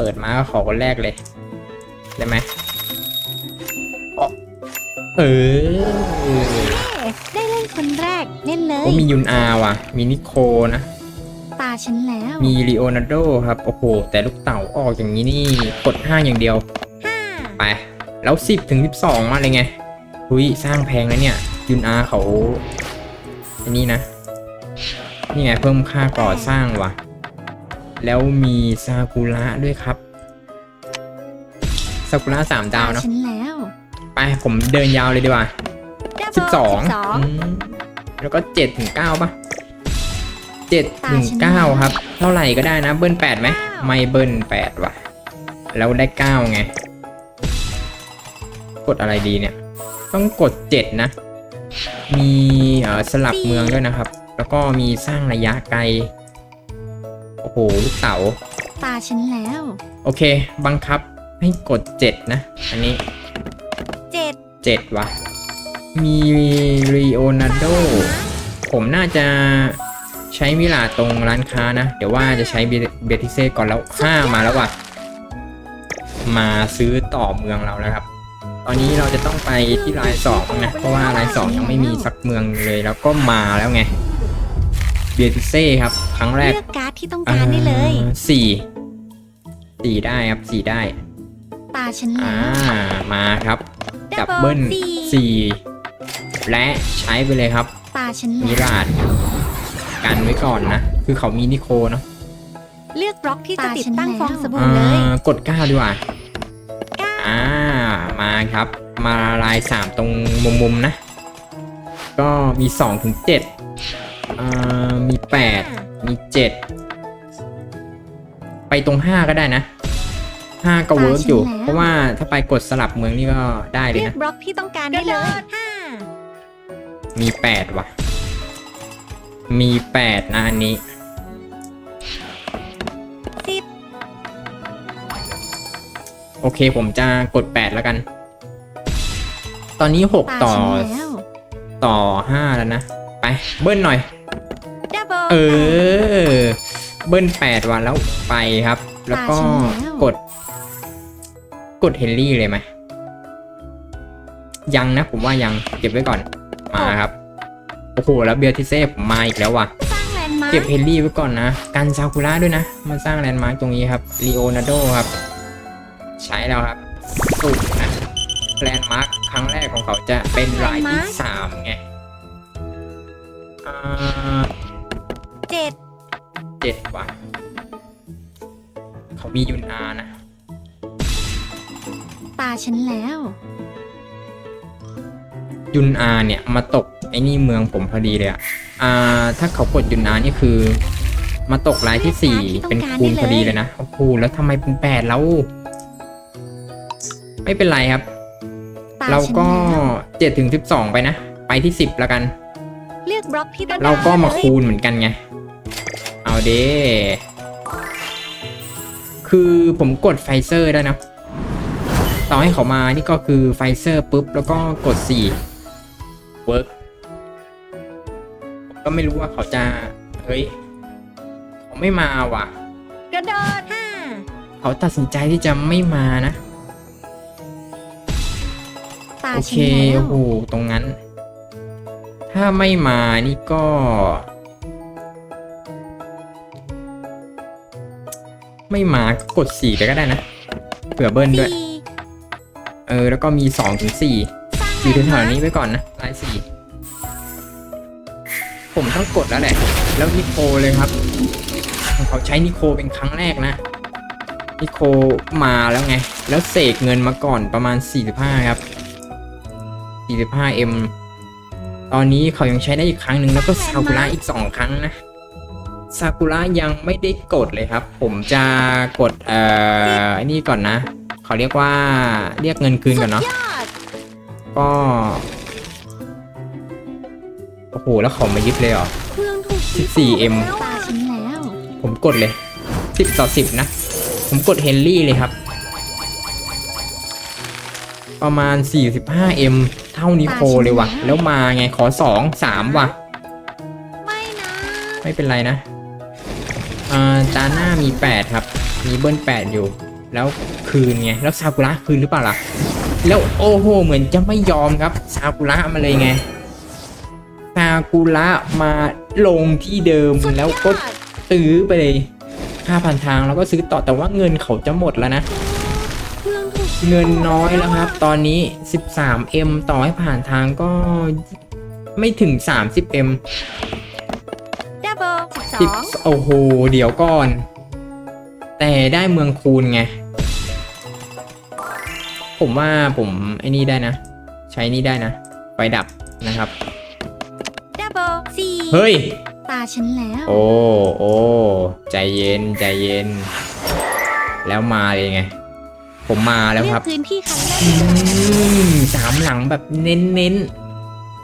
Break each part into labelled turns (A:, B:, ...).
A: ปิดมาก็ขอคนแรกเลยได้ไหมอ๋อเออ
B: เอ๊ะได้เล่นคนแรกเล่นเล
A: โอ้
B: ย
A: มียุนอาว่ะ มีนิโคนะ
B: ตาฉันแล้ว
A: มีลีโอนาร์โดครับ โอ้โห แต่ลูกเต่าออกอย่างนี้นี่กด5อย่างเดียว
B: ห้า
A: ไป แล้ว10ถึง12มาเลยไงหุยสร้างแพงแล้วเนี่ย ยุนอาเขาอันนี้นะ นี่ไงเพิ่มค่าก่อสร้างว่ะ แล้วมีซากุระด้วยครับซากุระสามดาว
B: ตา
A: เนาะ
B: ฉันแล้ว
A: ไปผมเดินยาวเลยดีกว่า
B: Double
A: สิบสอง
B: 12
A: อืมแล้วก็เจ็ดถึงเก้าป่ะเจ็ดถึง
B: ตาฉัน
A: เก้า
B: แล้ว
A: ครับ เท่าไหร่ก็ได้นะเบิ้ลแปดไหม
B: เก้า
A: ไม่เบิ้ลแปดว่ะ แล้วได้เก้าไง กดอะไรดีเนี่ย ต้องกดเจ็ดนะ มีเอ่อสลับเมืองด้วยนะครับ แล้วก็มีสร้างระยะไกล โอ้โห ลูกเต๋า
B: ตาฉันแล้ว
A: โอเค บังคับให้กดเจ็ดนะ อันนี้
B: เจ็ด
A: เจ็ดว่ะมีรีโอนาร์โด ผมน่าจะใช้มิลาตรงร้านค้านะ เดี๋ยวว่าจะใช้เบติเซ่ก่อนแล้วห้ามาแล้วว่ะ มาซื้อต่อเมืองเราแล้วครับ ตอนนี้เราจะต้องไปที่รายสองนะ เพราะว่ารายสองยังไม่มีสักเมืองเลย แล้วก็มาแล้วไง เบติเซ่ครับ ครั้งแรก
B: เลือกการ์ดที่ต้องการได้เลย
A: อ่าสี่สี่ได้ครับสี่ได้
B: ตาฉัน
A: อ่า
B: แล้ว
A: มาครับ ดับ
B: Double
A: เบิล
B: สี่
A: สี่และใช้ไปเลยครับ
B: ตาฉัน
A: มิ
B: แล้ว
A: ราดกันไว้ก่อนนะ คือเขามีนิโคเนาะ
B: เลือกบล็อกที่จะติดตั้งฟองสบู่
A: อ่
B: เลยา
A: กดก้าดีกว่า
B: เก้า
A: อ่า มาครับ มาลายสามตรงมุมมุมๆนะ ก็มีสองถึงเจ็ด อ่ามีแปดมีเจ็ดไปตรงห้าก็ได้นะห้าก็เวิร์กอยู่ เพราะว่าถ้าไปกดสลับเมืองนี่ก็ได้เลย
B: เลือก
A: นะ
B: บล็อกที่ต้องการได้เลยห้า
A: มีแปดว่ะ มีแปดนะอันนี้
B: สิบ
A: โอเคผมจะกด8แล้วกันตอนนี้
B: ตา
A: 6ต่อ
B: ฉันแล้ว
A: ต่อ5แล้วนะ ไป เบิ้ลหน่อย
B: ดับ เบิล
A: เออ เบิ้ล8วันแล้วไปครับ แล้วก็กด กดเฮนรี่เลยไหมยังนะผมว่ายังเก็บไว้ก่อนมาครับโอ้โหแล้วเบียร์ทิเซ่ผมมาอีกแล้วว่ะ
B: สร้างแลนด์มาร์
A: เก็บ
B: ค
A: เฮนรี่ไว้ก่อนนะกันซากุระด้วยนะมาสร้างแลนด์มาร์กตรงนี้ครับลีโอนาร์โดครับ ใช้แล้วครับสุดนะแลนด์มาร์คครั้งแรกของเขาจะเป็นรายที่สามไงอ่า
B: เจ็ด
A: เจ็ดว่ะเขามียุนอานะ
B: ตาฉันแล้ว
A: ยุนอาเนี่ยมาตกไอ้นี่เมืองผมพอดีเลยอะอ่า ถ้าเขากดยุนอานี่คือ มาตกรายที่สี่เป็นคูณพอดีเลยนะโอ้โหแล้วทำไมเป็นแปดแล้ว ไม่เป็นไรครับ
B: ตา
A: เรา
B: ฉัน
A: ก็
B: แล้ว
A: เจ็ดถึงสิบสองไปนะ ไปที่สิบแล้วกัน
B: เลือกบล็อกที่ต้องการ
A: เราก็มา
B: เลย
A: คูณเหมือนกันไง เอาเด้คือผมกดไฟเซอร์ได้นะ ต่อให้เขามานี่ก็คือไฟเซอร์ปุ๊บ แล้วก็กดสี่เวิร์กผมก็ไม่รู้ว่าเขาจะ เฮ้ย เขาไม่มาว่ะ
B: กระโดดห้า
A: เขาตัดสินใจที่จะไม่มานะ
B: ตา
A: โอ
B: ฉั
A: เคน
B: แล้ว
A: โอ้โหตรงนั้น ถ้าไม่มานี่ก็ ไม่มาก็กดสี่ไปก็ได้นะเผื่อเบิ้ลด้วย เออ แล้วก็มีสองถึงสี่อยู่
B: แถว
A: ๆนี้ไว้ก่อนนะลายสี่ผมต้องกดแล้วแหละ แล้วนิโคเลยครับ เขาใช้นิโคเป็นครั้งแรกนะ นิโคมาแล้วไง แล้วเสกเงินมาก่อนประมาณ 45 ครับ 45M ตอนนี้เขายังใช้ได้อีกครั้งหนึ่งแล้วก็ซากุระอีก 2 ครั้งนะ ซากุระยังไม่ได้กดเลยครับ ผมจะกดเอ่อไอ้นี่ก่อนนะ เขาเรียกว่าเรียกเงินคืนก่อนเนาะ
B: ยอด
A: ก็โอ้โหแล้วเขามายึดเลยเหรอ
B: เครื่องถูก
A: 14M
B: ตาฉันแล้ว
A: ผมกดเลย 10 ต่อ 10 นะ ผมกดเฮนรี่เลยครับ ประมาณ 45M เท่านิโคเลยว่ะ แล้วมาไงขอ 2 3 ว่ะ
B: ไม่นะ
A: ไม่เป็นไรนะ อ่าตาหน้ามี 8 ครับ มีเบิ้ล8 อยู่ แล้วคืนไง แล้วซากุระคืนหรือเปล่าล่ะ แล้วโอ้โห เหมือนจะไม่ยอมครับ ซากุระมาเลยไง ซากุระมาลงที่เดิม
B: สุดย
A: แล้ว
B: อ
A: ก็
B: ด
A: ซื้อไปเลยค่าผ่านทางแล้วก็ซื้อต่อแต่ว่าเงินเขาจะหมดแล้วนะ
B: เครื่องถูก
A: เงินน้อยแล้วครับ ตอนนี้ 13M ต่อให้ผ่านทางก็ไม่ถึง 30M
B: ดับเบิล สิบส
A: สิบ
B: อง
A: โอ้โห เดี๋ยวก่อน แต่ได้เมืองคูณไง ผมว่าผมไอ้นี่ได้นะ ใช้นี่ได้นะ ไฟดับนะครับ
B: ดับเบิลสี่
A: เฮ้ย
B: ตาฉันแล้ว
A: โอ้โอ้ใจเย็นใจเย็น แล้วมาเลยไง ผมมาแล้ว
B: เลื
A: ค
B: อ
A: รั
B: ก
A: บ
B: พื้นที่คันเลอ
A: อื
B: ร์
A: มสามหลังแบบเน้นเน้น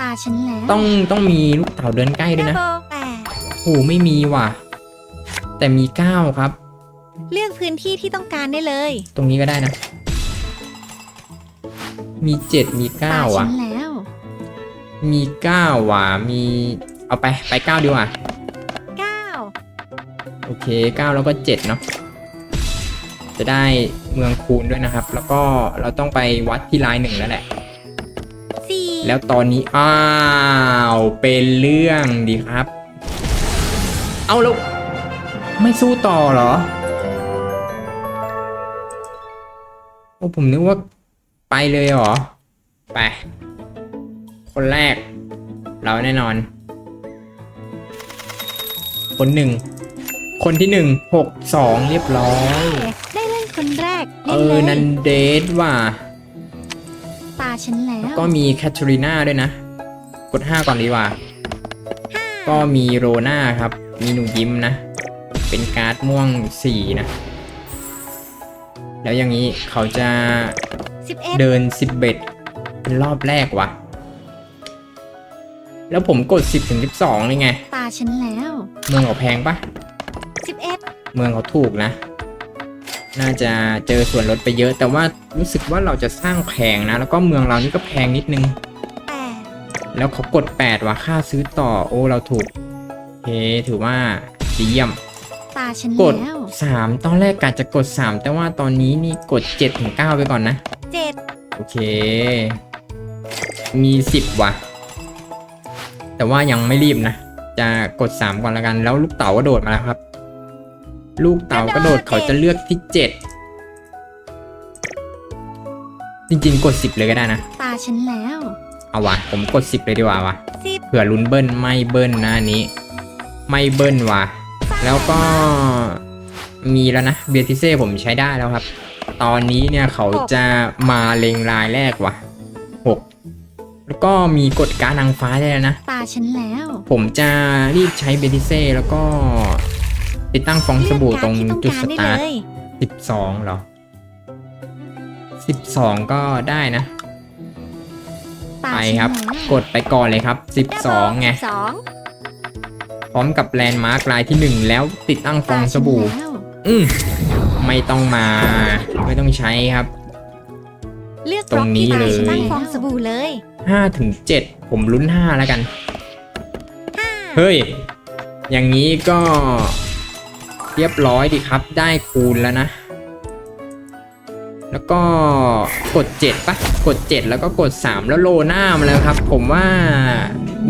B: ตาฉันแล้ว
A: ๆต้องต้องมีลูกเต่าเดินใกล้ด้วย
B: ดับ
A: นะ
B: เบิลแปด
A: โอ้ไม่มีว่ะ แต่มีเก้าครับ
B: เลือกพื้นที่ที่ต้องการได้เลย
A: ตรงนี้ก็ได้นะ มีเจ็ดมีเก้า
B: ตาฉั
A: ว่ะ
B: นแล้ว
A: มีเก้าว่ะ มี เอาไปไปเก้าดีกว่า
B: เก้า
A: โอเคเก้าแล้วก็เจ็ดเนาะ จะได้เมืองคูณด้วยนะครับ แล้วก็เราต้องไปวัดที่ลายหนึ่งแล้วแหละ
B: สี่
A: แล้วตอนนี้ อ้าว เป็นเรื่องดีครับ เอาแล้ว ไม่สู้ต่อเหรอ โอ้ผมนึกว่าไปเลยเหรอ ไป คนแรก เราแน่นอน คนหนึ่ง คนที่หนึ่งหกสองเรียบร้อย
B: ได้เล่นคนแรก
A: เอ
B: เล่น
A: อ
B: เล
A: นั
B: ย
A: นเดทว่ะ
B: ตาฉันแล้ว
A: ก็มีแคทเธอรีนาด้วยนะ กด5ก่อนดีกว่า
B: ห้า
A: ก็มีโรนาครับ มีหนูยิ้มนะ เป็นการ์ดม่วง4นะ แล้วอย่างนี้เขาจะ
B: สิบเอ็ด
A: เดิน10เบ็ดเป็นรอบแรกวะแล้วผมกด10ถึง12เลยไง
B: ตาฉันแล้ว
A: เมืองเขาแพงปะ
B: สิบเอ็ด
A: เมืองเขาถูกนะ น่าจะเจอส่วนลดไปเยอะ แต่ว่ารู้สึกว่าเราจะสร้างแพงนะ แล้วก็เมืองเรานี่ก็แพงนิดนึง
B: แปด
A: แล้วเขากด8ว่ะค่าซื้อต่อ โอ้เราถูก เฮ้ถือว่าดีเยี่ยม
B: ตาฉัน
A: กด
B: แล้ว
A: 3 ตอนแรกกะจะกด 3 แต่ว่าตอนนี้นี่กด7ถึง9ไปก่อนนะ
B: เจ็ด
A: โอเค มี 10 ว่ะ แต่ว่ายังไม่รีบนะ จะกด 3 ก่อนละกัน แล้วลูกเต๋ากระโดดมาแล้วครับ ลูกเต๋ากระโดดเขาจะเลือกที่ 7 จริงๆ กด 10 เลยก็ได้นะ
B: ตาฉันแล้ว
A: เอาวะผมกด 10 เลยดีกว่าวะ
B: สิบ
A: เผื่อลุ้นเบิ้ลไม่เบิ้ลนะอันนี้ ไม่เบิ้ลว่ะ แล้วก็มีแล้วนะเบียติเซ่ผมใช้ได้แล้วครับ ตอนนี้เนี่ยเขาจะมาเลงรายแรกว่ะหกแล้วก็มีกดการดนางฟ้าได้แล้วนะ
B: ตาฉันแล้ว
A: ผมจะรีบใช้เบติเซ่แล้วก็ ติดตั้งฟองสบู่ตรงจุดสตาร์ท
B: เลือกกที่ต้องการได้เลย
A: สิบสองเหรอสิบสองก็ได้นะ
B: ตา
A: ไป
B: ฉัน
A: ครับ
B: แล้ว
A: กดไปก่อนเลยครับสิบสองไง
B: สอง
A: พร้อมกับแลนด์มาร์กลายที่หนึ่งแล้วติดตั้งฟองสบู่
B: ตาฉันแล้ว
A: อืมไม่ต้องมาไม่ต้องใช้ครับ
B: เลือก
A: ตรงนี้
B: บล็อกที่ตาฉั
A: เลย
B: ตั้งฟองสบู่เลย
A: 5ถึง7ผมลุ้น5แล้วกัน
B: ห้า
A: เฮ้ย อย่างนี้ก็เรียบร้อยดีครับ ได้คูณแล้วนะ แล้วก็กด7ปะกด 7 แล้วก็กด 3 แล้วโลหน้ามาแล้วครับ ผมว่า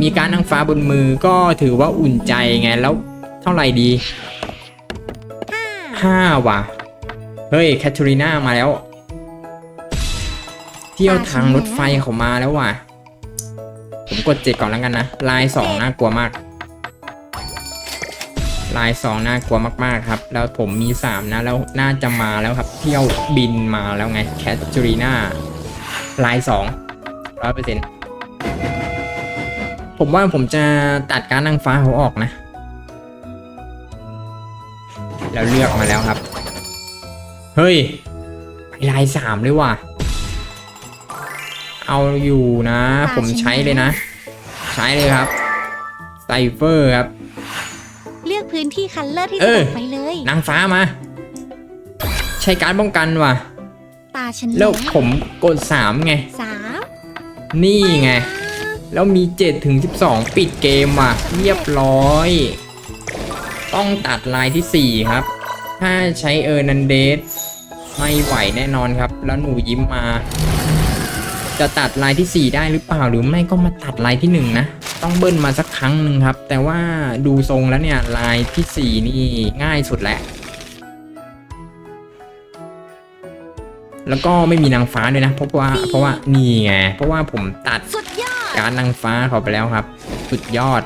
A: มีการนางฟ้าบนมือก็ถือว่าอุ่นใจไงแล้วเท่าไหร่ดี
B: ห้า
A: 5ว่ะ เฮ้ยแคทเธอรีนามาแล้ว เที่ยวทางรถไฟเขามาแล้วว่ะ ผมกด 7 ก่อนแล้วกันนะลาย 2 น่ากลัวมาก ลาย2น่ากลัวมากๆครับ แล้วผมมี3นะแล้วน่าจะมาแล้วครับ เที่ยวบินมาแล้วไงแคทเธอรีน่าลาย2ร้อยเปอร์เซ็นต์ผมว่าผมจะตัดการนางฟ้าเขาออกนะ แล้วเลือกมาแล้วครับ เฮ้ยลายสามเลยว่ะ เอาอยู่นะ ผมใช้เลยนะ ใช้เลยครับไซเฟอร์ครับ
B: พื้นที่คันเลอร์ที่
A: เอ
B: สะ
A: อ
B: ดวกไปเลย
A: นางฟ้ามา ใช้การป้องกันว่ะ
B: ตาฉัน
A: แล้วผมกดสามไง
B: สาม
A: นี่ไง แล้วมี7ถึง12 ปิดเกมว่ะ เรียบร้อย ต้องตัดลายที่ 4 ครับ ถ้าใช้เออร์นันเดสไม่ไหวแน่นอนครับ แล้วหนูยิ้มมา จะตัดลายที่4 ได้หรือเปล่าหรือไม่ก็มาตัดลายที่ 1 นะ ต้องเบิ้ลมาสักครั้งหนึ่งครับ แต่ว่าดูทรงแล้วเนี่ยลายทีสี่4 นี่ง่ายสุดแหละแล้วก็ไม่มีนางฟ้าด้วยนะ เพราะว่าเพราะว่านี่ไงเพราะว่าผมตัด
B: สุดยอด
A: การดนางฟ้าเขาไปแล้วครับ สุดยอด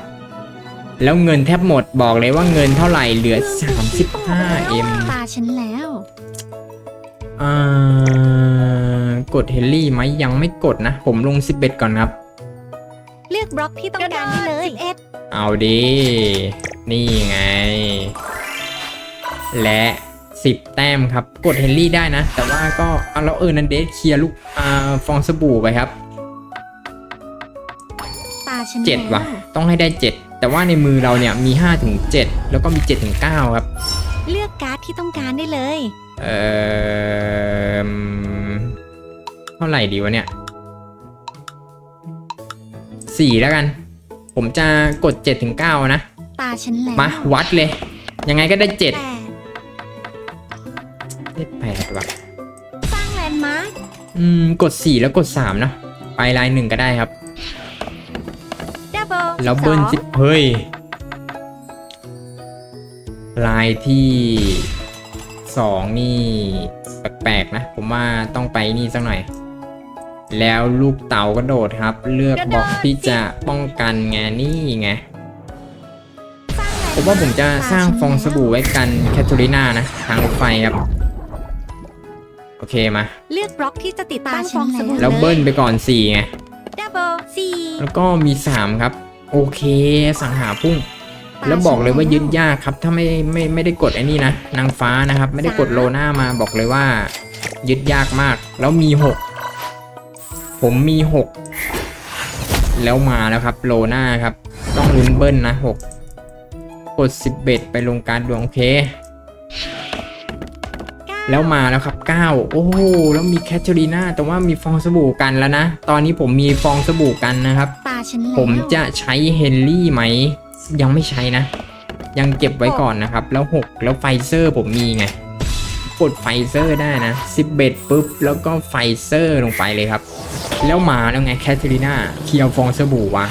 A: แล้วเงินแทบหมดบอกเลยว่าเงินเท่าไหร่เหลือ 35M
B: ตาฉันแล้ว
A: อ่ากดเฮลลี่ไหมยังไม่กดนะ ผมลง 11 ก่อนครับ
B: เลือก บล็อกที่ต้องการได้เลยเอ็ด
A: เอาดี นี่ไง และ 10 แต้มครับ กดเฮนรี่ได้นะ แต่ว่าก็เอาแล้วเออนันเดสเคลียร์ลูกอ่าฟองสบู่ไปครับ
B: ตาฉัน
A: 7ว่ะ
B: แล้ว
A: ต้องให้ได้ 7 แต่ว่าในมือเราเนี่ยมี5ถึง7แล้วก็มี7ถึง9ครับ
B: เลือกการ์ดที่ต้องการได้เลย
A: เอ่อเท่าไหร่ดีวะเนี่ย 4แล้วกัน ผมจะกด7ถึง9นะ
B: ตาฉันแล้ว
A: มาวัดเลย ยังไงก็ได้7
B: แปด
A: ได้แปดว่ะ
B: สร้างแลนด์มาร์ค
A: อืม กด4แล้วกด3เนอะไปลายหนึ่งก็ได้ครับ
B: ดับเบิล
A: แล้วเบิ้ล
B: สอง
A: สิเฮ้ย ลายที่2นี่ แปลกๆนะ ผมว่าต้องไปนี่สักหน่อย แล้วลูกเต่ากระโดดครับ เลือกบล็อกที่จะป้องกันไงนี่ไง
B: สร้างแลนด์
A: ผมว่าผมจะสร้างฟองสบู่ไว้กันแคทเธอรีนานะ ทางรถไฟครับ โอเคมา
B: เลือกบล็อกที่จะติดตั้งฟองสบู่
A: แล้วเบิ้ลไปก่อน4ไง
B: ดับเบิลสี่
A: แล้วก็มี3ครับ โอเคสังหาพุ่ง แล้วบอกเลยว่ายึดยากครับ ถ้าไม่ไม่ไม่ได้กดไอ้นี่นะ นางฟ้านะครับ ไม่ได้กดโลน่ามาบอกเลยว่า ยึดยากมาก แล้วมี6 ผมมี 6 แล้วมาแล้วครับโลน่าครับ ต้องลุ้นเบิ้ลนะ 6 กด10เบ็ดไปลงการดวงโอเค แล้วมาแล้วครับ 9 โอ้โห แล้วมีแคทเธอรีนาแต่ว่ามีฟองสบู่กันแล้วนะ ตอนนี้ผมมีฟองสบู่กันนะครับ
B: ตาฉันแล้ว
A: ผมจะใช้เฮนรี่ไหม ยังไม่ใช้นะ ยังเก็บไว้ก่อนนะครับ แล้ว 6 แล้วไฟเซอร์ผมมีไง กดไฟเซอร์ได้นะ10เบ็ดปุ๊บ แล้วก็ไฟเซอร์ลงไปเลยครับ แล้วมาแล้วไงแคทเธอรีนาเคียวฟองสบู่วะ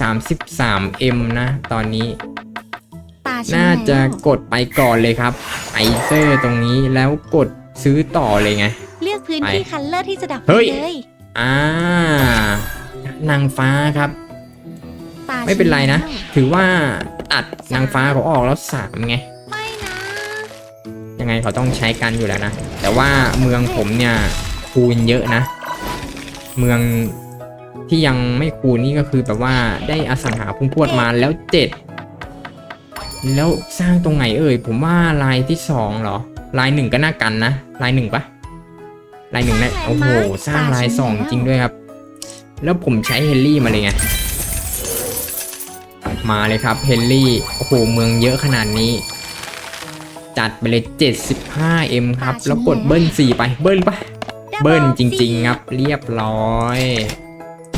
A: 33M นะ ตอนนี้
B: ตาฉัน
A: น่าจะ
B: แล้ว
A: กดไปก่อนเลยครับไฟเซอร์ตรงนี้แล้วกดซื้อต่อเลยไง
B: เลือกพื้นที่
A: ไป
B: คัลเลอร์ที่จะดับ
A: เฮ้ย
B: เลย
A: อ่านางฟ้าครับ
B: ตาฉั
A: ไม่เป็นไรนะ
B: แล้ว
A: ถือว่าตัดนางฟ้าเขาออกแล้วสามไง
B: ไม่นะ
A: ยังไงเขาต้องใช้กันอยู่แล้วนะ แต่ว่าเมืองผมเนี่ยคูณเยอะนะ เมืองที่ยังไม่คูณนี่ก็คือแบบว่าได้อสังหาพุ่งพวดมาแล้วเจ็ดแล้วสร้างตรงไหนเอ่ย ผมว่าลายที่สองเหรอ ลายหนึ่งก็น่ากันนะลายหนึ่งปะลายหนึ่งนะโอ้โหสร้างลายสองจริงด้วยครับ แล้วผมใช้เฮนรี่มาเลยไงมาเลยครับเฮนรี่โอ้โหเมืองเยอะขนาดนี้ จัดไปเลย 75M ครับ แล้วกดเบิ้ล4ไปเบิ้ลปะ
B: ดั
A: เบิ้ล
B: ล
A: จริง ๆ ครับ เรียบร้อย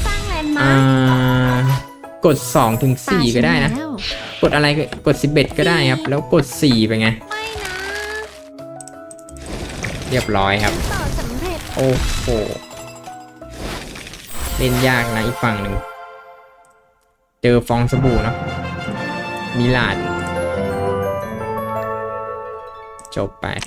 B: สร้างแลนด์มา
A: อ่า
B: ร์ค
A: กด2ถึง4ก็ได้นะ
B: ตาฉัแล้ว
A: กดอะไรก็กด 11 ก็ได้ครับ แล้วกด 4 ไปไง
B: ไม่นะ
A: เรียบร้อยครับ
B: ต่อสำเร็จ
A: โอ้โห เล่นยากนะอีกฝั่งหนึ่ง เจอฟองสบู่เนาะมิลาด 叫白